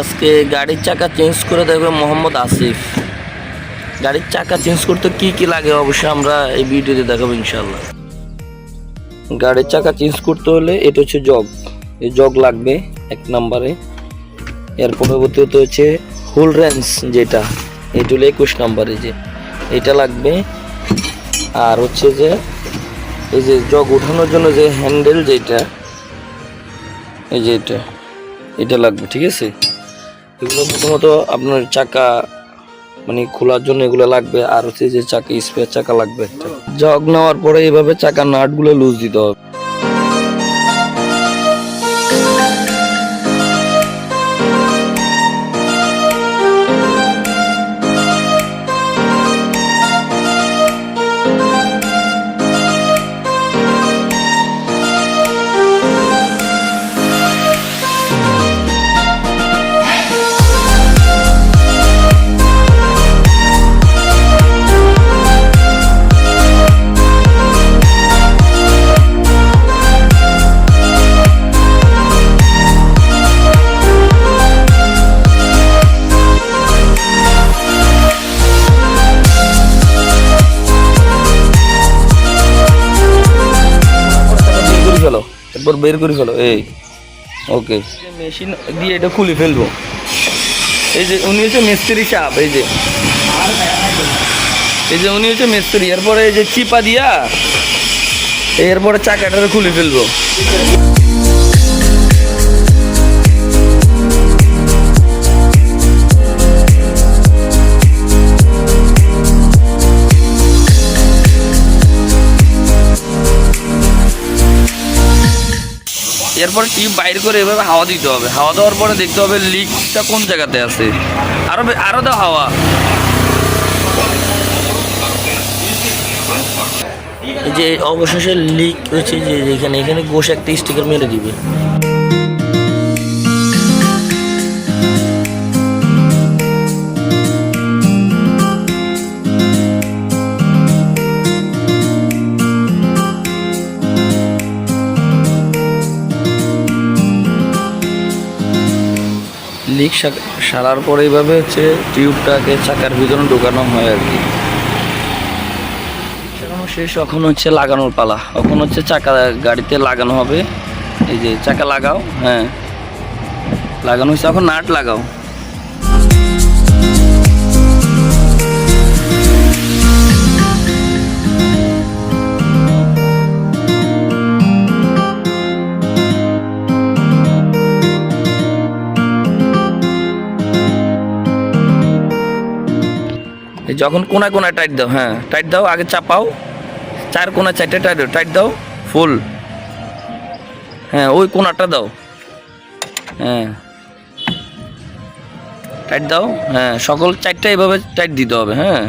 আজকে গাড়ির চাকা চেঞ্জ করে দেবে মোহাম্মদ আসিফ। গাড়ির চাকা চেঞ্জ করতে কি কি লাগে অবশ্যই আমরা এই ভিডিওতে দেখাবো ইনশাল্লাহ গাড়ির চাকা চেঞ্জ করতে হলে এটা হচ্ছে জগ এই জগ লাগবে এক নম্বরে। এর পরবর্তীতে হচ্ছে হুল রেঞ্জ যেটা, এটা হলো একুশ নম্বরে যে, এটা লাগবে। আর হচ্ছে যে, এই যে জগ উঠানোর জন্য যে হ্যান্ডেল যেটা, এই যে এটা এটা লাগবে, ঠিক আছে? এগুলো প্রথমত আপনার চাকা মানে খোলার জন্য এগুলো লাগবে, আর হচ্ছে যে চাকা স্পেয়ার চাকা লাগবে। একটা জগ নেওয়ার পরে এইভাবে চাকার নাটগুলো লুজ দিতে হবে। এরপর বের করে ফেলো, এই। ওকে মেশিন দিয়ে এটা খুলে ফেলব। এই যে উনি হচ্ছে মিস্ত্রি সাপ এই যে। এই যে উনি হচ্ছে মিস্ত্রি, এরপরে এই যে চিপা দিয়া এরপরে চাকাটা খুলে ফেলব। এরপর টিপ বাইর করে এভাবে হাওয়া দিতে হবে। হাওয়া দেওয়ার পরে দেখতে হবে লিকটা কোন জায়গাতে আছে। আরও আরও আরও দাও হাওয়া। যে অবশেষে লিক হচ্ছে যে এখানে এখানে গোশ একটা স্টিকার মেরে দিবে। লিক সারার পরে এইভাবে হচ্ছে টিউবটাকে চাকার ভিতরে ঢোকানো হয় আর কি। শেষ, এখন হচ্ছে লাগানোর পালা। এখন হচ্ছে চাকা গাড়িতে লাগানো হবে। এই যে চাকা লাগাও হ্যাঁ। লাগানো হচ্ছে এখন নাট লাগাও। যখন কোনায় কোনায় টাইট দাও হ্যাঁ টাইট দাও, আগে চাপাও, চার কোনা চারটে টাইট দাও টাইট দাও ফুল হ্যাঁ ওই কোনাটা দাও। হ্যাঁ। টাইট দাও হ্যাঁ সকল চারটা এভাবে টাইট দিতে হবে হ্যাঁ।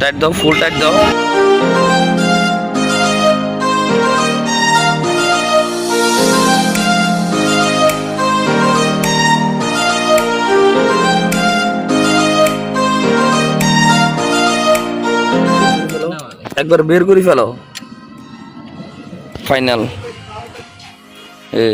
টাইট দাও ফুল টাইট দাও। একবার বের করে ফেলো। ফাইনাল এ।